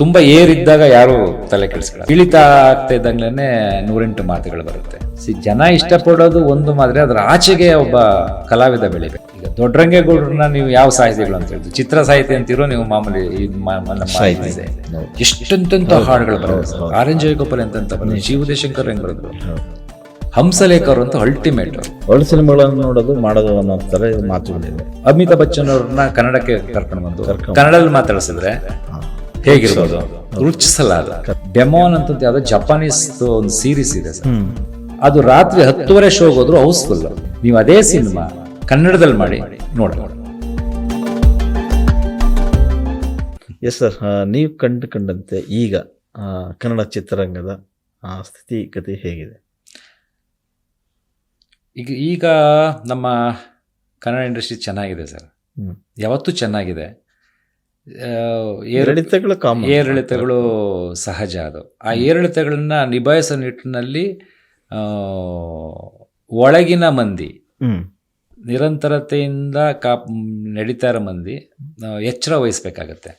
ತುಂಬಾ ಏರಿದ್ದಾಗ ಯಾರು ತಲೆ ಕೆಡಿಸ್ಕೊಳ್ಳ ಇಳಿತಾ ಆಗ್ತಾ ಇದ್ದಂಗ್ಲೇನೆ ನೂರೆಂಟು ಮಾತುಗಳು ಬರುತ್ತೆ. ಸಿ ಜನ ಇಷ್ಟಪಡೋದು ಒಂದು ಮಾದ್ರೆ ಅದ್ರ ಆಚೆಗೆ ಒಬ್ಬ ಕಲಾವಿದ ಬೆಳಿಬೇಕು. ಈಗ ದೊಡ್ಡರಂಗೇಗೌಡ್ರನ್ನ ನೀವು ಯಾವ ಸಾಹಿತಿಗಳು ಅಂತ ಹೇಳಿದ್ರು ಚಿತ್ರ ಸಾಹಿತಿ ಅಂತಿರೋ ನೀವು ಮಾಮೂಲಿ. ಎಷ್ಟಂತ ಹಾಡುಗಳು ಬರೋದು ಆರ್ ಎನ್ ಜಯಗೋಪಾಲ್ ಎಂತೆಂತ ಬಂದ್ರು ಶಿವದೇಶಂಕರ್ ಹೆಂಗ್ ಬರೋದು ಹಂಸಲೇಖರ್ ಅಂತ ಅಲ್ಟಿಮೇಟ್ ಒಳ್ಳೆ ಸಿನಿಮಾಗಳನ್ನು ನೋಡೋದು ಮಾಡೋದು ಅನ್ನೋ ತರ ಮಾತುಗಳಿದೆ ಅಮಿತಾಬ್ ಬಚ್ಚನ್ ಅವ್ರನ್ನ ಕನ್ನಡಕ್ಕೆ ಕರ್ಕೊಂಡು ಬಂದು ಕನ್ನಡದಲ್ಲಿ ಮಾತಾಡಿಸಿದ್ರೆ ಹೇಗಿರ್ಬೋದು ಅದು ಡೆಮೋನ್ ಅಂತ ಯಾವ್ದೋ ಜಪಾನೀಸ್ ಒಂದು ಸೀರೀಸ್ ಇದೆ ಸರ್. ಅದು ರಾತ್ರಿ ಹತ್ತುವರೆ ಶೋ ಹೋದ್ರು ಹೌಸ್ಫುಲ್ ನೀವು ಅದೇ ಸಿನಿಮಾ ಕನ್ನಡದಲ್ಲಿ ಮಾಡಿ ನೋಡಿ ಎಸ್ ಸರ್ ನೀವು ಕಂಡು ಕಂಡಂತೆ ಈಗ ಕನ್ನಡ ಚಿತ್ರರಂಗದ ಆ, ಸ್ಥಿತಿಗತಿ ಹೇಗಿದೆ? ಈಗ ಈಗ ನಮ್ಮ ಕನ್ನಡ ಇಂಡಸ್ಟ್ರಿ ಚೆನ್ನಾಗಿದೆ ಸರ್. ಯಾವತ್ತೂ ಚೆನ್ನಾಗಿದೆ. ಏರಿಳಿತಗಳು ಕಾಮ ಏರಿಳಿತಗಳು ಸಹಜ ಅದು. ಆ ಏರಿಳಿತಗಳನ್ನ ನಿಭಾಯಿಸೋ ನಿಟ್ಟಿನಲ್ಲಿ ಒಳಗಿನ ಮಂದಿ ನಿರಂತರತೆಯಿಂದ ಕಾಪ್ ನಡೀತಾ ಇರೋ ಮಂದಿ ಎಚ್ಚರ ವಹಿಸ್ಬೇಕಾಗತ್ತೆ.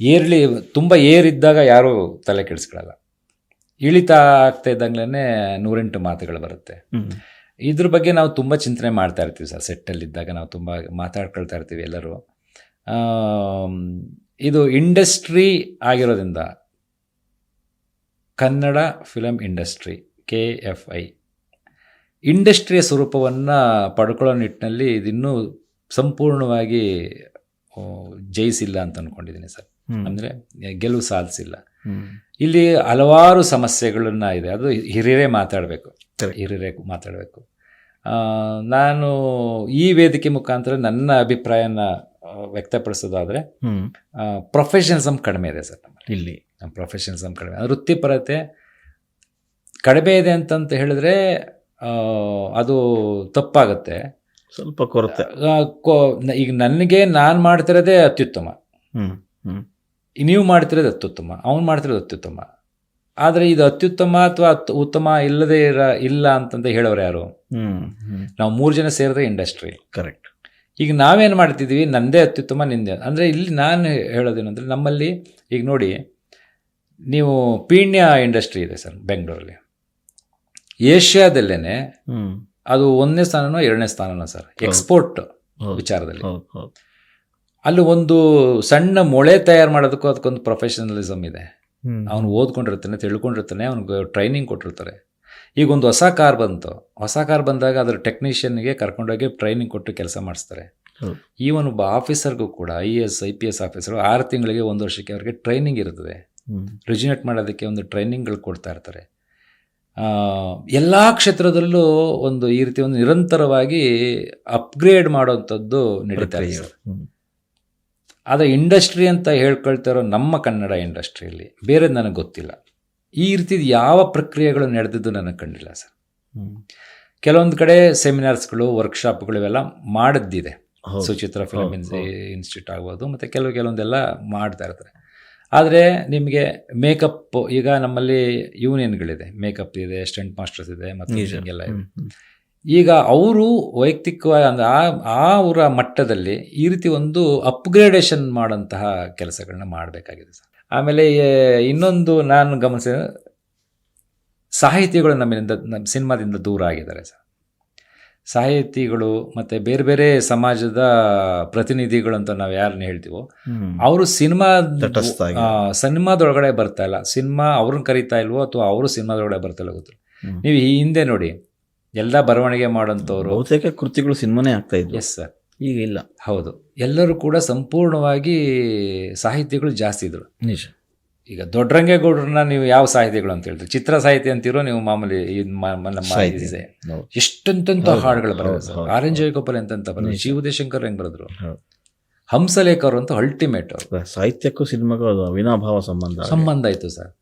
ಏರ್ಲಿ ತುಂಬ ಏರಿದ್ದಾಗ ಯಾರೂ ತಲೆ ಕೆಡಿಸ್ಕೊಳ್ಳಲ್ಲ ಇಳಿತ ಆಗ್ತಾ ಇದ್ದಂಗ್ಲೇ ನೂರೆಂಟು ಮಾತುಗಳು ಬರುತ್ತೆ. ಇದ್ರ ಬಗ್ಗೆ ನಾವು ತುಂಬ ಚಿಂತನೆ ಮಾಡ್ತಾ ಇರ್ತೀವಿ ಸರ್ ಸೆಟ್ಟಲ್ಲಿದ್ದಾಗ ನಾವು ತುಂಬ ಮಾತಾಡ್ಕೊಳ್ತಾ ಇರ್ತೀವಿ ಎಲ್ಲರೂ. ಇದು ಇಂಡಸ್ಟ್ರಿ ಆಗಿರೋದ್ರಿಂದ Kannada film industry K F I. ಇಂಡಸ್ಟ್ರಿಯ ಸ್ವರೂಪವನ್ನು ಪಡ್ಕೊಳ್ಳೋ ನಿಟ್ಟಿನಲ್ಲಿ ಇದಿನ್ನೂ ಸಂಪೂರ್ಣವಾಗಿ ಜಯಿಸಿಲ್ಲ ಅಂತ ಅಂದ್ಕೊಂಡಿದ್ದೀನಿ ಸರ್. ಅಂದರೆ ಗೆಲುವು ಸಾಧಿಸಿಲ್ಲ. ಇಲ್ಲಿ ಹಲವಾರು ಸಮಸ್ಯೆಗಳನ್ನ ಇದೆ. ಅದು ಹಿರಿಯರೇ ಮಾತಾಡಬೇಕು. ಹಿರಿಯರೇ ಮಾತಾಡಬೇಕು. ನಾನು ಈ ವೇದಿಕೆ ಮುಖಾಂತರ ನನ್ನ ಅಭಿಪ್ರಾಯನ ವ್ಯಕ್ತಪಡಿಸೋದಾದರೆ ಪ್ರೊಫೆಷನಲಿಸಮ್ ಕಡಿಮೆ ಇದೆ ಸರ್ ನಮ್ಮಲ್ಲಿ. ಇಲ್ಲಿ. ಪ್ರೊಫೆಷನಲಿಸಮ್ ಕಡಿಮೆ. ವೃತ್ತಿಪರತೆ ಕಡಿಮೆ ಇದೆ ಅಂತಂತ ಹೇಳಿದ್ರೆ ಅದು ತಪ್ಪಾಗುತ್ತೆ. ಸ್ವಲ್ಪ ಕೊರತೆ. ಈಗ ನನಗೆ ನಾನು ಮಾಡ್ತಿರೋದೇ ಅತ್ಯುತ್ತಮ. ನೀವು ಮಾಡ್ತಿರೋದು ಅತ್ಯುತ್ತಮ. ಅವ್ನು ಮಾಡ್ತಿರೋದು ಅತ್ಯುತ್ತಮ. ಆದರೆ ಇದು ಅತ್ಯುತ್ತಮ ಅಥವಾ ಅತ್ ಉತ್ತಮ ಇಲ್ಲದೆ ಇರ ಇಲ್ಲ ಅಂತಂದು ಹೇಳೋರು ಯಾರು? ನಾವು ಮೂರು ಜನ ಸೇರಿದ್ರೆ ಇಂಡಸ್ಟ್ರಿ ಕರೆಕ್ಟ್ ಈಗ ನಾವೇನು ಮಾಡ್ತಿದ್ದೀವಿ ನಂದೇ ಅತ್ಯುತ್ತಮ ನಿಂದೆ. ಅಂದರೆ ಇಲ್ಲಿ ನಾನು ಹೇಳೋದೇನೆಂದರೆ ನಮ್ಮಲ್ಲಿ ಈಗ ನೋಡಿ ನೀವು ಪೀಣ್ಯ ಇಂಡಸ್ಟ್ರಿ ಇದೆ ಸರ್ ಬೆಂಗಳೂರಲ್ಲಿ. ಏಷ್ಯಾದಲ್ಲೇ ಅದು ಒಂದನೇ ಸ್ಥಾನನೋ ಎರಡನೇ ಸ್ಥಾನನೋ ಸರ್ ಎಕ್ಸ್ಪೋರ್ಟ್ ವಿಚಾರದಲ್ಲಿ. ಅಲ್ಲಿ ಒಂದು ಸಣ್ಣ ಮೊಳೆ ತಯಾರು ಮಾಡೋದಕ್ಕೂ ಅದಕ್ಕೊಂದು ಪ್ರೊಫೆಷನಲಿಸಮ್ ಇದೆ. ಅವನು ಓದ್ಕೊಂಡಿರ್ತಾನೆ ತಿಳ್ಕೊಂಡಿರ್ತಾನೆ ಅವ್ನಿಗೆ ಟ್ರೈನಿಂಗ್ ಕೊಟ್ಟಿರ್ತಾರೆ. ಈಗ ಒಂದು ಹೊಸ ಕಾರ್ ಬಂತು. ಹೊಸ ಕಾರ್ ಬಂದಾಗ ಅದ್ರ ಟೆಕ್ನಿಷಿಯನ್ಗೆ ಕರ್ಕೊಂಡೋಗಿ ಟ್ರೈನಿಂಗ್ ಕೊಟ್ಟು ಕೆಲಸ ಮಾಡಿಸ್ತಾರೆ. ಈವನ್ ಒಬ್ಬ ಆಫೀಸರ್ಗೂ ಕೂಡ I A S I P S officer ಆರು ತಿಂಗಳಿಗೆ ಒಂದು ವರ್ಷಕ್ಕೆ ಅವ್ರಿಗೆ ಟ್ರೈನಿಂಗ್ ಇರ್ತದೆ. ರಿಜಿನೇಟ್ ಮಾಡೋದಕ್ಕೆ ಒಂದು ಟ್ರೈನಿಂಗ್ಗಳು ಕೊಡ್ತಾ ಇರ್ತಾರೆ. ಎಲ್ಲ ಕ್ಷೇತ್ರದಲ್ಲೂ ಒಂದು ಈ ರೀತಿ ಒಂದು ನಿರಂತರವಾಗಿ ಅಪ್ಗ್ರೇಡ್ ಮಾಡೋವಂಥದ್ದು ನಡೀತಾ ಇದೆ. ಸರ್ ಆದರೆ ಇಂಡಸ್ಟ್ರಿ ಅಂತ ಹೇಳ್ಕೊಳ್ತಾ ಇರೋ ನಮ್ಮ ಕನ್ನಡ ಇಂಡಸ್ಟ್ರಿಯಲ್ಲಿ ಬೇರೆ ನನಗೆ ಗೊತ್ತಿಲ್ಲ. ಈ ರೀತಿ ಯಾವ ಪ್ರಕ್ರಿಯೆಗಳು ನಡೆದಿದ್ದು ನನಗೆ ಕಂಡಿಲ್ಲ ಸರ್. ಕೆಲವೊಂದು ಕಡೆ ಸೆಮಿನಾರ್ಸ್ಗಳು ವರ್ಕ್ಶಾಪ್ಗಳು ಇವೆಲ್ಲ ಮಾಡಿದ್ದಿದೆ. ಸುಚಿತ್ರ ಫಿಲಮ್. ಇನ್ಸ್ಟಿಟ್ಯೂಟ್ ಆಗ್ಬೋದು ಮತ್ತು ಕೆಲವು ಕೆಲವೊಂದೆಲ್ಲ ಮಾಡ್ತಾ ಇರ್ತಾರೆ. ಆದರೆ ನಿಮಗೆ ಮೇಕಪ್ ಈಗ ನಮ್ಮಲ್ಲಿ ಯೂನಿಯನ್ಗಳಿದೆ ಮೇಕಪ್ ಇದೆ ಸ್ಟೆಂಟ್ ಮಾಸ್ಟರ್ಸ್ ಇದೆ ಮತ್ತು ಎಲ್ಲ ಇದೆ. ಈಗ ಅವರು ವೈಯಕ್ತಿಕವಾಗಿ ಅಂದರೆ ಆ ಆ ಅವರ ಮಟ್ಟದಲ್ಲಿ ಈ ರೀತಿ ಒಂದು ಅಪ್ಗ್ರೇಡೇಷನ್ ಮಾಡೋಂತಹ ಕೆಲಸಗಳನ್ನ ಮಾಡಬೇಕಾಗಿದೆ ಸರ್. ಆಮೇಲೆ ಇನ್ನೊಂದು ನಾನು ಗಮನಿಸಿದ ಸಾಹಿತಿಗಳು ನಮ್ಮಿಂದ ನಮ್ಮ ಸಿನಿಮಾದಿಂದ ದೂರ ಆಗಿದ್ದಾರೆ ಸರ್. ಸಾಹಿತಿಗಳು ಮತ್ತು ಬೇರೆ ಬೇರೆ ಸಮಾಜದ ಪ್ರತಿನಿಧಿಗಳು ಅಂತ ನಾವು ಯಾರನ್ನ ಹೇಳ್ತೀವೋ. ಅವರು ಸಿನಿಮಾ ಸಿನಿಮಾದೊಳಗಡೆ ಬರ್ತಾ ಇಲ್ಲ. ಸಿನಿಮಾ ಅವ್ರನ್ನ ಕರಿತಾ ಇಲ್ವೋ ಅಥವಾ ಅವರು ಸಿನಿಮಾದೊಳಗಡೆ ಬರ್ತಾ ಇಲ್ಲ ಗೊತ್ತಿಲ್ಲ. ನೀವು ಈ ಹಿಂದೆ ನೋಡಿ ಎಲ್ಲ ಬರವಣಿಗೆ ಮಾಡೋಂಥವ್ರು ಬಹುತೇಕ ಕೃತಿಗಳು ಸಿನಿಮಾನೇ ಆಗ್ತಾ ಇದ್ವು. ಎಸ್ ಸರ್ ಈಗ ಇಲ್ಲ. ಹೌದು. ಎಲ್ಲರೂ ಕೂಡ ಸಂಪೂರ್ಣವಾಗಿ ಸಾಹಿತಿಗಳು ಜಾಸ್ತಿ ಇದ್ರು. ನಿಜ. ಈಗ ದೊಡ್ಡರಂಗೇಗೌಡ್ರನ್ನ ನೀವು ಯಾವ ಸಾಹಿತಿಗಳು ಅಂತ ಹೇಳಿದ್ರೆ ಚಿತ್ರ ಸಾಹಿತಿ ಅಂತಿರೋ ನೀವು ಮಾಮೂಲಿ ನಮ್ಮ ಹೌದು. ಹಾಡುಗಳು ಬರೋದು ಆರೆಂಜ್ ಸರ್. ಆರ್ ಎನ್ ಜಯಗೋಪಾಲ್ ಎಂತ ಬರೋದು. ಶಿವದೇಶಂಕರ್ ಹೆಂಗ್ ಬರೆದ್ರು? ಹಂಸಲೇಖರು ಅಂತ ಅಲ್ಟಿಮೇಟ್ ಅವರು. ಸಾಹಿತ್ಯಕ್ಕೂ ಸಿನಿಮಾಗೂ ವಿನಾಭಾವ ಅವಿನಾಭಾವ ಸಂಬಂಧ. ಸಂಬಂಧ ಇತ್ತು ಸರ್.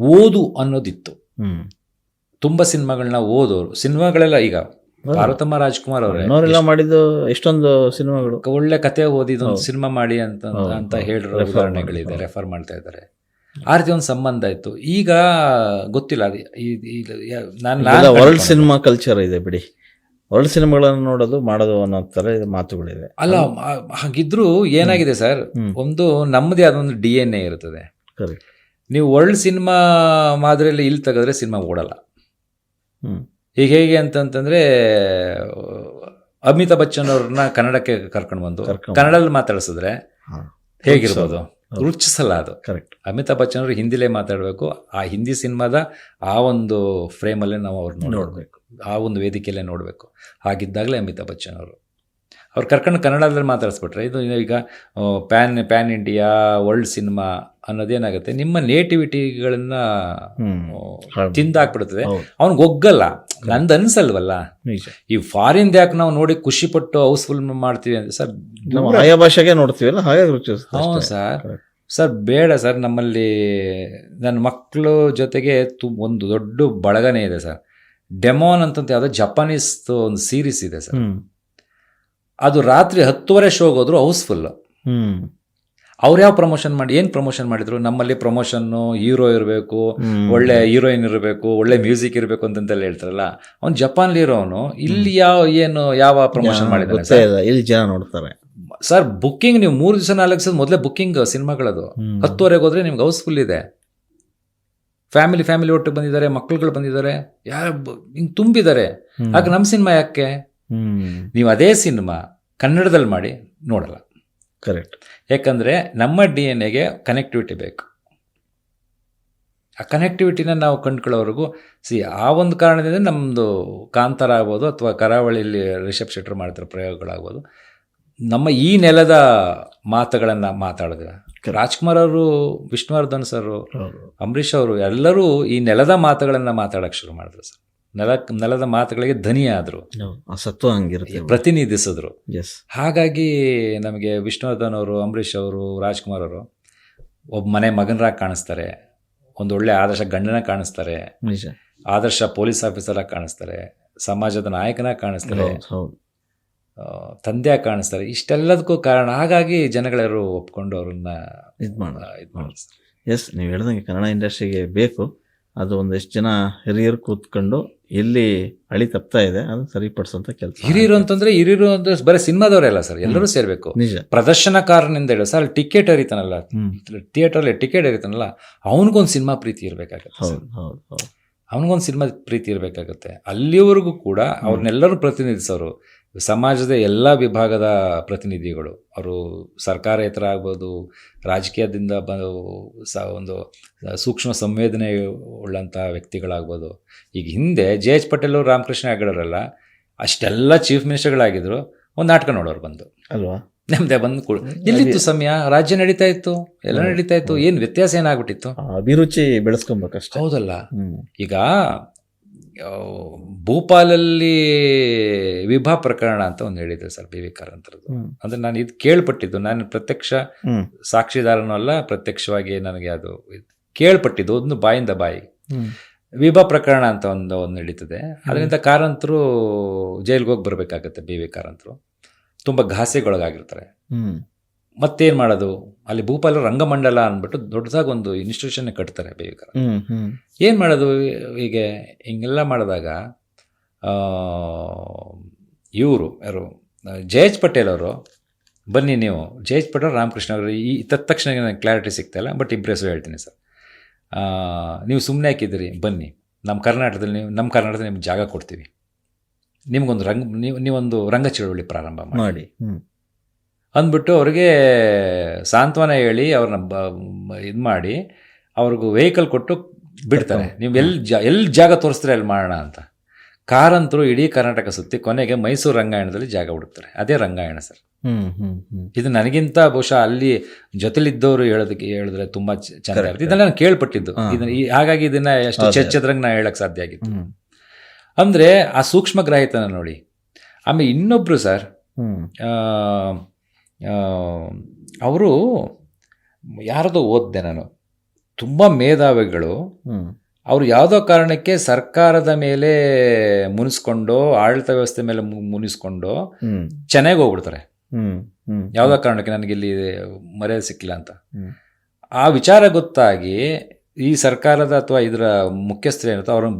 ಓದು ಅನ್ನೋದಿತ್ತು. ಹ್ಮ್. ತುಂಬಾ ಸಿನಿಮಾಗಳನ್ನ ಓದೋರು. ಸಿನಿಮಾಗಳೆಲ್ಲ ಈಗ ಪಾರ್ವತಮ್ಮ ರಾಜ್ಕುಮಾರ್ ಅವರೇ. ಮಾಡಿದ್ದು ಎಷ್ಟೊಂದು ಸಿನಿಮಾಗಳು. ಒಳ್ಳೆ ಕತೆ ಓದಿದೊಂದು ಹೌದು. ಸಿನಿಮಾ ಮಾಡಿ ಅಂತ ಅಂತ. ಹೇಳಿರೋ ಉದಾಹರಣೆಗಳಿದೆ ರೆಫರ್ ಮಾಡ್ತಾ ಇದ್ದಾರೆ. ಆ ರೀತಿ ಒಂದು ಸಂಬಂಧ ಇತ್ತು ಈಗ ಗೊತ್ತಿಲ್ಲ ನಾನ್- ವರ್ಲ್ಡ್. ಸಿನಿಮಾ ಕಲ್ಚರ್ ಇದೆ ಬಿಡಿ. ವರ್ಲ್ಡ್ ಸಿನಿಮಾಗಳನ್ನು ನೋಡೋದು ಮಾಡೋದು ಅನ್ನೋ ಥರ ಮಾತುಗಳಿದೆ ಅಲ್ಲ ಹಾಗಿದ್ರು ಏನಾಗಿದೆ ಸರ್? ಒಂದು ನಮ್ಮದೇ ಆದ ಒಂದು ಡಿ ಎನ್ ಎ ಇರ್ತದೆ ನೀವು ವರ್ಲ್ಡ್ ಸಿನಿಮಾ ಮಾದರಿಯಲ್ಲಿ ಇಲ್ಲಿ ತೆಗೆದ್ರೆ ಸಿನಿಮಾ ಓಡಲ್ಲ. ಹ್ಮ್. ಈಗ ಹೇಗೆ ಅಂತಂತಂದ್ರೆ ಅಮಿತಾಬ್ ಬಚ್ಚನ್ ಅವ್ರನ್ನ ಕನ್ನಡಕ್ಕೆ ಕರ್ಕೊಂಡು ಬಂದು ಕನ್ನಡಲ್ಲಿ ಮಾತಾಡಿಸಿದ್ರೆ ಹೇಗಿರ್ಬೋದು? ರುಚಿಸಲ್ಲ ಅದು. ಕರೆಕ್ಟ್ ಅಮಿತಾಬ್ ಬಚ್ಚನ್ ಅವರು ಹಿಂದಿಲೇ ಮಾತಾಡಬೇಕು. ಆ ಹಿಂದಿ ಸಿನಿಮಾದ ಆ ಒಂದು ಫ್ರೇಮಲ್ಲೇ ನಾವು ಅವ್ರನ್ನ ನೋಡಬೇಕು. ನೋಡ್ಬೇಕು. ಆ ಒಂದು ವೇದಿಕೆಯಲ್ಲೇ ನೋಡಬೇಕು. ಹಾಗಿದ್ದಾಗಲೇ ಅಮಿತಾಬ್ ಬಚ್ಚನ್ ಅವರು. ಅವ್ರು ಕರ್ಕೊಂಡು ಕನ್ನಡದಲ್ಲಿ ಮಾತಾಡಿಸ್ಬಿಟ್ರೆ ಇದು ಈಗ pan pan India world cinema ಅನ್ನೋದೇನಾಗುತ್ತೆ? ನಿಮ್ಮ ನೇಟಿವಿಟಿಗಳನ್ನ ತಿಂದಾಕ್ಬಿಡ್ತದೆ. ಅವ್ನಿಗೆ ಒಗ್ಗಲ್ಲ. ನಂದು ಅನ್ಸಲ್ವಲ್ಲ? ಈ ಫಾರಿನ್ ಯಾಕೆ ನಾವು ನೋಡಿ ಖುಷಿ ಪಟ್ಟು ಹೌಸ್ಫುಲ್ ಮಾಡ್ತೀವಿ ಅಂತ ಸರ್ ಆಯಾ ಭಾಷೆಗೆ ನೋಡ್ತೀವಲ್ಲ ಹಾಗೆ ರುಚಿ ಹ್ಞೂ ಸರ್. ಸರ್ ಬೇಡ ಸರ್ ನಮ್ಮಲ್ಲಿ ನನ್ನ ಮಕ್ಕಳು ಜೊತೆಗೆ ತು ಒಂದು ದೊಡ್ಡ ಬಳಗನೇ ಇದೆ ಸರ್. ಡೆಮೋನ್ ಅಂತಂತ ಯಾವುದೋ ಜಪಾನೀಸ್ ಒಂದು ಸೀರೀಸ್ ಇದೆ ಸರ್. ಅದು ರಾತ್ರಿ ಹತ್ತುವರೆ ಶೋಗೆ ಹೋದ್ರು ಹೌಸ್ಫುಲ್ ಅವ್ರು ಯಾವ ಪ್ರಮೋಷನ್ ಮಾಡಿ ಏನು ಪ್ರಮೋಷನ್ ಮಾಡಿದ್ರು? ನಮ್ಮಲ್ಲಿ ಪ್ರಮೋಷನ್ನು ಹೀರೋ ಇರಬೇಕು ಒಳ್ಳೆ ಹೀರೋಯಿನ್ ಇರಬೇಕು ಒಳ್ಳೆ ಮ್ಯೂಸಿಕ್ ಇರಬೇಕು ಅಂತಂತೆಲ್ಲ ಹೇಳ್ತಾರಲ್ಲ ಅವ್ನು ಜಪಾನ್ಲಿ ಇರೋನು ಇಲ್ಲಿ ಯಾವ ಏನು ಯಾವ ಪ್ರಮೋಷನ್ ಮಾಡಿದ್ರು ಮಾಡಿದ್ದಾನೆ ಇಲ್ಲಿ ಜನ ನೋಡ್ತಾರೆ. ಸರ್ ಬುಕ್ಕಿಂಗ್ ನೀವು ಮೂರು ದಿವಸ ನಾಲ್ಕು ದಿವಸ ಮೊದಲೇ ಬುಕ್ಕಿಂಗ್ ಸಿನಿಮಾಗಳದು. ಹತ್ತುವರೆಗೆ ಹೋದ್ರೆ ನಿಮ್ಗೆ ಹೌಸ್ಫುಲ್ ಇದೆ. ಫ್ಯಾಮಿಲಿ ಫ್ಯಾಮಿಲಿ ಒಟ್ಟಿಗೆ ಬಂದಿದ್ದಾರೆ ಮಕ್ಕಳುಗಳು ಬಂದಿದ್ದಾರೆ ಯಾರು ಹಿಂಗೆ ತುಂಬಿದ್ದಾರೆ. ಹಾಗೆ ಆಗ ನಮ್ಮ ಸಿನಿಮಾ ಯಾಕೆ? ನೀವು ಅದೇ ಸಿನಿಮಾ ಕನ್ನಡದಲ್ಲಿ ಮಾಡಿ ನೋಡಲ್ಲ. ಕರೆಕ್ಟ್ ಯಾಕಂದರೆ ನಮ್ಮ ಡಿ ಎನ್ ಎಗೆ ಕನೆಕ್ಟಿವಿಟಿ ಬೇಕು. ಆ ಕನೆಕ್ಟಿವಿಟಿನ ನಾವು ಕಂಡ್ಕೊಳ್ಳೋವರೆಗೂ ಸಿ ಆ ಒಂದು ಕಾರಣದಿಂದ ನಮ್ಮದು ಕಾಂತಾರ ಆಗ್ಬೋದು ಅಥವಾ ಕರಾವಳಿಯಲ್ಲಿ ರಿಷಬ್ ಶೆಟ್ಟರ್ ಮಾಡ್ತಿರೋ ಪ್ರಯೋಗಗಳಾಗ್ಬೋದು. ನಮ್ಮ ಈ ನೆಲದ ಮಾತುಗಳನ್ನು ಮಾತಾಡಿದ್ರೆ ರಾಜ್ಕುಮಾರ್ ಅವರು ವಿಷ್ಣುವರ್ಧನ್ ಸರ್ ಅಂಬರೀಷ್ ಅವರು ಎಲ್ಲರೂ ಈ ನೆಲದ ಮಾತುಗಳನ್ನು ಮಾತಾಡೋಕ್ಕೆ ಶುರು ಮಾಡಿದ್ರು ಸರ್. ನೆಲ ನೆಲದ ಮಾತುಗಳಿಗೆ ಧನಿ ಆದರು ಹೌದು. ಆ ಸತ್ವ ಹಂಗಿರುತ್ತೆ. ಪ್ರತಿನಿಧಿಸಿದ್ರು. ಎಸ್ ಹಾಗಾಗಿ ನಮಗೆ ವಿಷ್ಣುವರ್ಧನ್ ಅವರು ಅಂಬರೀಷ್ ಅವರು ರಾಜ್ಕುಮಾರ್ ಅವರು ಒಬ್ಬ ಮನೆ ಮಗನರಾಗಿ ಕಾಣಿಸ್ತಾರೆ. ಒಂದು ಒಳ್ಳೆ ಆದರ್ಶ ಗಂಡನ ಕಾಣಿಸ್ತಾರೆ. ಆದರ್ಶ ಪೊಲೀಸ್ ಆಫೀಸರಾಗಿ ಕಾಣಿಸ್ತಾರೆ. ಸಮಾಜದ ನಾಯಕನ ಕಾಣಿಸ್ತಾರೆ. ತಂದೆಯಾಗಿ ಕಾಣಿಸ್ತಾರೆ. ಇಷ್ಟೆಲ್ಲದಕ್ಕೂ ಕಾರಣ. ಹಾಗಾಗಿ ಜನಗಳೆಲ್ಲರೂ ಒಪ್ಕೊಂಡು ಅವ್ರನ್ನ ಇದು ಮಾಡ ಇದು ಎಸ್ ನೀವು ಹೇಳ್ದಂಗೆ ಕನ್ನಡ ಇಂಡಸ್ಟ್ರಿಗೆ ಬೇಕು. ಅದು ಒಂದಿಷ್ಟು ಜನ ಹಿರಿಯರು ಕೂತ್ಕೊಂಡು ಎಲ್ಲಿ ಅಳಿ ತಪ್ತಾ ಇದೆ ಅದನ್ನ ಸರಿಪಡಿಸೋಂಥ ಕೆಲಸ. ಹಿರಿಯರು ಅಂತಂದ್ರೆ ಹಿರಿಯರು ಅಂದ್ರೆ ಬರೀ ಸಿನಿಮಾದವರೇ ಸರ್ ಎಲ್ಲರೂ ಸೇರ್ಬೇಕು. ನಿಜ. ಪ್ರದರ್ಶನಕಾರನಿಂದ ಹೇಳಿ ಸರ್ ಟಿಕೆಟ್ ಹರಿತಾನಲ್ಲ ಥಿಯೇಟರ್ ಅಲ್ಲಿ ಟಿಕೆಟ್ ಹರಿತಾನಲ್ಲ ಅವನಿಗೊಂದು ಸಿನಿಮಾ ಪ್ರೀತಿ ಇರಬೇಕಾಗತ್ತೆ ಹೌದು ಹೌದು ಹೌದು. ಅವನಿಗೊಂದು ಸಿನಿಮಾ ಪ್ರೀತಿ ಇರಬೇಕಾಗತ್ತೆ. ಅಲ್ಲಿವರೆಗೂ ಕೂಡ ಅವ್ರನ್ನೆಲ್ಲರೂ ಪ್ರತಿನಿಧಿಸೋರು ಸಮಾಜದ ಎಲ್ಲ ವಿಭಾಗದ ಪ್ರತಿನಿಧಿಗಳು. ಅವರು ಸರ್ಕಾರೇತರ ಆಗ್ಬೋದು ರಾಜಕೀಯದಿಂದ ಬ ಸ ಒಂದು ಸೂಕ್ಷ್ಮ ಸಂವೇದನೆ ಉಳ್ಳಂಥ ವ್ಯಕ್ತಿಗಳಾಗ್ಬೋದು. ಈಗ ಹಿಂದೆ ಜೆ ಎಚ್ ಪಟೇಲ್ ಅವರು ರಾಮಕೃಷ್ಣ ಹೆಗಡೆಯವರೆಲ್ಲ ಅಷ್ಟೆಲ್ಲ ಚೀಫ್ ಮಿನಿಸ್ಟರ್ಗಳಾಗಿದ್ದರು ಒಂದು ನಾಟಕ ನೋಡೋರು ಬಂದು. ಅಲ್ವಾ? ನಮ್ದೇ ಬಂದು ಕೂಡ ಎಲ್ಲಿತ್ತು ಸಮಯ? ರಾಜ್ಯ ನಡೀತಾ ಇತ್ತು ಎಲ್ಲ ನಡೀತಾ ಇತ್ತು ಏನು ವ್ಯತ್ಯಾಸ ಏನಾಗ್ಬಿಟ್ಟಿತ್ತು? ಅಭಿರುಚಿ ಬೆಳೆಸ್ಕೊಬೇಕಷ್ಟು. ಹೌದಲ್ಲ. ಈಗ ಭೂಪಾಲಲ್ಲಿ ವಿಭಾ ಪ್ರಕರಣ ಅಂತ ಒಂದು ಹೇಳಿದ್ರು ಸರ್ ಬಿ ವಿ ಕಾರಂತರದ್ದು. ಅಂದ್ರೆ ನಾನು ಇದು ಕೇಳ್ಪಟ್ಟಿದ್ದು ನಾನು ಪ್ರತ್ಯಕ್ಷ ಸಾಕ್ಷಿದಾರನೂ ಅಲ್ಲ ಪ್ರತ್ಯಕ್ಷವಾಗಿ ನನಗೆ ಅದು ಕೇಳ್ಪಟ್ಟಿದ್ದು ಒಂದು ಬಾಯಿಂದ ಬಾಯಿ. ವಿಭಾ ಪ್ರಕರಣ ಅಂತ ಒಂದು ಒಂದು ನಡೀತದೆ. ಅದರಿಂದ ಕಾರಂತರು ಜೈಲ್ಗೆ ಹೋಗಿ ಬರಬೇಕಾಗತ್ತೆ ಬಿ ವಿ ಕಾರಂತರು. ತುಂಬ ಘಾಸೆಗೊಳಗಾಗಿರ್ತಾರೆ. ಮತ್ತೇನು ಮಾಡೋದು? ಅಲ್ಲಿ ಭೂಪಾಲ ರಂಗಮಂಡಲ ಅಂದ್ಬಿಟ್ಟು ದೊಡ್ಡದಾಗಿ ಒಂದು ಇನ್ಸ್ಟಿಟ್ಯೂಷನ್ ಕಟ್ತಾರೆ ಬೇಗ ಏನು ಮಾಡೋದು ಹೀಗೆ? ಹಿಂಗೆಲ್ಲ ಮಾಡಿದಾಗ ಇವರು ಯಾರು ಜಯಜ್ ಎಚ್ ಪಟೇಲ್ ಅವರು ಬನ್ನಿ ನೀವು ಜಯೇಶ್ ಪಟೇಲ್ ರಾಮಕೃಷ್ಣ ಅವರು ಈ ತಕ್ಷಣ ನನಗೆ ಕ್ಲಾರಿಟಿ ಸಿಗ್ತಾಯಿಲ್ಲ ಬಟ್ ಇಂಪ್ರೆಸ್ ಹೇಳ್ತೀನಿ ಸರ್. ನೀವು ಸುಮ್ಮನೆ ಹಾಕಿದ್ದೀರಿ ಬನ್ನಿ. ನಮ್ಮ ಕರ್ನಾಟಕದಲ್ಲಿ ನೀವು ನಮ್ಮ ಕರ್ನಾಟಕದಲ್ಲಿ ನಿಮ್ಗೆ ಜಾಗ ಕೊಡ್ತೀವಿ. ನಿಮಗೊಂದು ರಂಗ ನೀವು ನೀವೊಂದು ರಂಗ ಚಳುವಳಿ ಪ್ರಾರಂಭ ಮಾಡಿ. ಅಂದ್ಬಿಟ್ಟು ಅವ್ರಿಗೆ ಸಾಂತ್ವನ ಹೇಳಿ ಅವ್ರನ್ನ ಬ ಇದು ಮಾಡಿ ಅವ್ರಿಗೂ ವೆಹಿಕಲ್ ಕೊಟ್ಟು ಬಿಡ್ತಾರೆ. ನೀವು ಎಲ್ಲಿ ಜ ಎಲ್ಲಿ ಜಾಗ ತೋರಿಸ್ತಾರೆ ಅಲ್ಲಿ ಮಾಡೋಣ ಅಂತ. ಕಾರಂತರು ಇಡೀ ಕರ್ನಾಟಕ ಸುತ್ತಿ ಕೊನೆಗೆ ಮೈಸೂರು ರಂಗಾಯಣದಲ್ಲಿ ಜಾಗ ಹುಡುಕ್ತಾರೆ. ಅದೇ ರಂಗಾಯಣ ಸರ್. ಇದು ನನಗಿಂತ ಬಹುಶಃ ಅಲ್ಲಿ ಜೊತೆಲಿದ್ದವರು ಹೇಳೋದಕ್ಕೆ ಹೇಳಿದ್ರೆ ತುಂಬಾ ಚೆನ್ನಾಗಿರುತ್ತೆ ಚೆನ್ನಾಗಿ Correct. ಇರುತ್ತೆ. ಇದೆಲ್ಲ ನಾನು ಕೇಳ್ಪಟ್ಟಿದ್ದು. ಇದನ್ನ ಈ- ಹಾಗಾಗಿ ಇದನ್ನ ಎಷ್ಟು ಚರ್ಚೆದ್ರಂಗೆ ನಾನು ನಾ ಹೇಳಕ್ ಸಾಧ್ಯ ಆಗಿತ್ತು. ಅಂದ್ರೆ ಆ ಸೂಕ್ಷ್ಮ ಗ್ರಾಹಿತನ ನೋಡಿ. ಆಮೇಲೆ ಇನ್ನೊಬ್ರು ಸರ್ ಹ್ಮ್. ಅವರು ಯಾರದೋ ಓದಿದೆ ನಾನು. ತುಂಬ ಮೇಧಾವಿಗಳು. ಅವರು ಯಾವುದೋ ಕಾರಣಕ್ಕೆ ಸರ್ಕಾರದ ಮೇಲೆ ಮುನಿಸ್ಕೊಂಡು ಆಡಳಿತ ವ್ಯವಸ್ಥೆ ಮೇಲೆ ಮುನಿಸ್ಕೊಂಡು ಚೆನ್ನಾಗಿ ಹೋಗ್ಬಿಡ್ತಾರೆ. ಯಾವುದೋ ಕಾರಣಕ್ಕೆ ನನಗೆ ಇಲ್ಲಿ ಮರ್ಯಾದೆ ಸಿಕ್ಕಿಲ್ಲ ಅಂತ. ಆ ವಿಚಾರ ಗೊತ್ತಾಗಿ ಈ ಸರ್ಕಾರದ ಅಥವಾ ಇದರ ಮುಖ್ಯಸ್ಥರು ಏನಂತ ಅವ್ರನ್ನ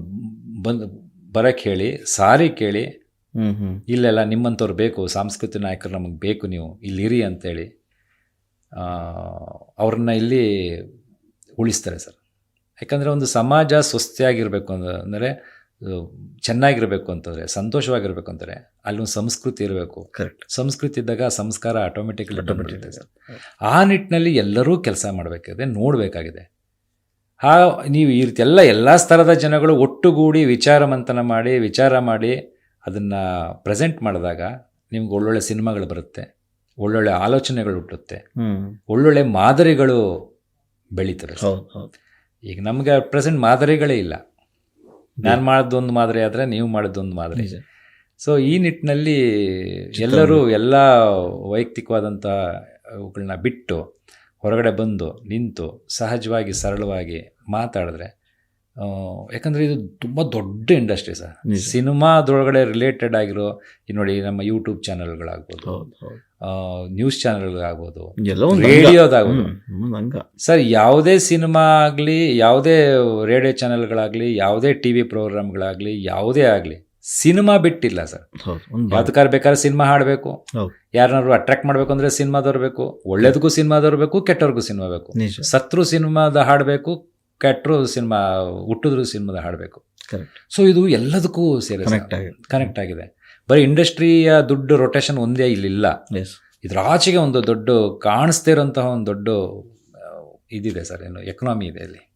ಬಂದು ಬರಕ್ಕೆ ಹೇಳಿ ಸಾರಿ ಕೇಳಿ ಇಲ್ಲೆಲ್ಲ ನಿಮ್ಮಂಥವ್ರು ಬೇಕು ಸಾಂಸ್ಕೃತಿಕ ನಾಯಕರು ನಮಗೆ ಬೇಕು ನೀವು ಇಲ್ಲಿ ಇರಿ ಅಂತೇಳಿ ಅವ್ರನ್ನ ಇಲ್ಲಿ ಉಳಿಸ್ತಾರೆ ಸರ್. ಯಾಕಂದರೆ ಒಂದು ಸಮಾಜ ಸ್ವಸ್ಥವಾಗಿರಬೇಕು ಅಂತ ಅಂದರೆ ಚೆನ್ನಾಗಿರಬೇಕು ಅಂತಂದರೆ ಸಂತೋಷವಾಗಿರಬೇಕು ಅಂತಂದರೆ ಅಲ್ಲೊಂದು ಸಂಸ್ಕೃತಿ ಇರಬೇಕು. ಕರೆಕ್ಟ್ ಸಂಸ್ಕೃತಿ ಇದ್ದಾಗ ಆ ಸಂಸ್ಕಾರ ಆಟೋಮೆಟಿಕ್ ಆಟೋಮೆಟಿಕ್ ಸರ್. ಆ ನಿಟ್ಟಿನಲ್ಲಿ ಎಲ್ಲರೂ ಕೆಲಸ ಮಾಡಬೇಕಾಗಿದೆ ನೋಡಬೇಕಾಗಿದೆ. ಆ ನೀವು ಈ ರೀತಿ ಎಲ್ಲ ಎಲ್ಲ ಸ್ತರದ ಜನಗಳು ಒಟ್ಟುಗೂಡಿ ವಿಚಾರ ಮಂಥನ ಮಾಡಿ ವಿಚಾರ ಮಾಡಿ ಅದನ್ನು ಪ್ರೆಸೆಂಟ್ ಮಾಡಿದಾಗ ನಿಮ್ಗೆ ಒಳ್ಳೊಳ್ಳೆ ಸಿನಿಮಾಗಳು ಬರುತ್ತೆ ಒಳ್ಳೊಳ್ಳೆ ಆಲೋಚನೆಗಳು ಹುಟ್ಟುತ್ತೆ ಒಳ್ಳೊಳ್ಳೆ ಮಾದರಿಗಳು ಬೆಳೀತವೆ ಈಗ ನಮಗೆ ಪ್ರೆಸೆಂಟ್ ಮಾದರಿಗಳೇ ಇಲ್ಲ. ನಾನು ಮಾಡಿದ್ದೊಂದು ಮಾದರಿ ಆದರೆ ನೀವು ಮಾಡಿದ್ದೊಂದು ಮಾದರಿ. ಸೊ ಈ ನಿಟ್ಟಿನಲ್ಲಿ ಎಲ್ಲರೂ ಎಲ್ಲ ವೈಯಕ್ತಿಕವಾದಂಥ ಅವುಗಳನ್ನ ಬಿಟ್ಟು ಹೊರಗಡೆ ಬಂದು ನಿಂತು ಸಹಜವಾಗಿ ಸರಳವಾಗಿ ಮಾತಾಡಿದ್ರೆ ಯಾಕಂದ್ರೆ ಇದು ತುಂಬ ದೊಡ್ಡ ಇಂಡಸ್ಟ್ರಿ ಸರ್. ಸಿನಿಮಾದೊಳಗಡೆ ರಿಲೇಟೆಡ್ ಆಗಿರೋ ನೋಡಿ ನಮ್ಮ ಯೂಟ್ಯೂಬ್ ಚಾನಲ್ಗಳಾಗ್ಬೋದು ನ್ಯೂಸ್ ಚಾನಲ್ಗಳಾಗ್ಬೋದು ರೇಡಿಯೋದಾಗ್ಬೋದು ಸರ್ ಯಾವುದೇ ಸಿನಿಮಾ ಆಗಲಿ ಯಾವುದೇ ರೇಡಿಯೋ ಚಾನೆಲ್ಗಳಾಗಲಿ ಯಾವುದೇ ಟಿ ವಿ ಪ್ರೋಗ್ರಾಮ್ಗಳಾಗಲಿ ಯಾವುದೇ ಆಗಲಿ ಸಿನಿಮಾ ಬಿಟ್ಟಿಲ್ಲ ಸರ್. ಯಾವ್ದಕ್ಕಾರ ಬೇಕಾದ್ರೆ ಸಿನಿಮಾ ಹಾಡಬೇಕು. ಹೌದು. ಯಾರನ್ನಾರು ಅಟ್ರಾಕ್ಟ್ ಮಾಡಬೇಕು ಅಂದರೆ ಸಿನಿಮಾದವ್ರು ಬೇಕು ಒಳ್ಳೇದಕ್ಕೂ ಸಿನಿಮಾದವ್ರು ಬೇಕು ಕೆಟ್ಟವ್ರಿಗೂ ಸಿನಿಮಾ ಬೇಕು. ಸತ್ರು ಸಿನಿಮಾದ ಹಾಡಬೇಕು ಕೆಟ್ಟರು ಸಿನಿಮಾ ಹುಟ್ಟಿದ್ರು ಸಿನಿಮಾದ ಹಾಡಬೇಕು. ಕರೆಕ್ಟ್ ಸೊ ಇದು ಎಲ್ಲದಕ್ಕೂ ಸೇರಿ. ಕನೆಕ್ಟ್ ಆಗಿದೆ. ಕನೆಕ್ಟ್ ಆಗಿದೆ. ಬರೀ ಇಂಡಸ್ಟ್ರಿಯ ದುಡ್ಡು ರೊಟೇಷನ್ ಒಂದೇ ಇಲ್ಲಿಲ್ಲ. ಇದ್ರ ಆಚೆಗೆ ಒಂದು ದೊಡ್ಡ ಕಾಣಿಸ್ತಿರೋಂತಹ ಒಂದು ದೊಡ್ಡ ಇದಿದೆ ಸರ್. ಏನು ಎಕನಾಮಿ ಇದೆ ಇಲ್ಲಿ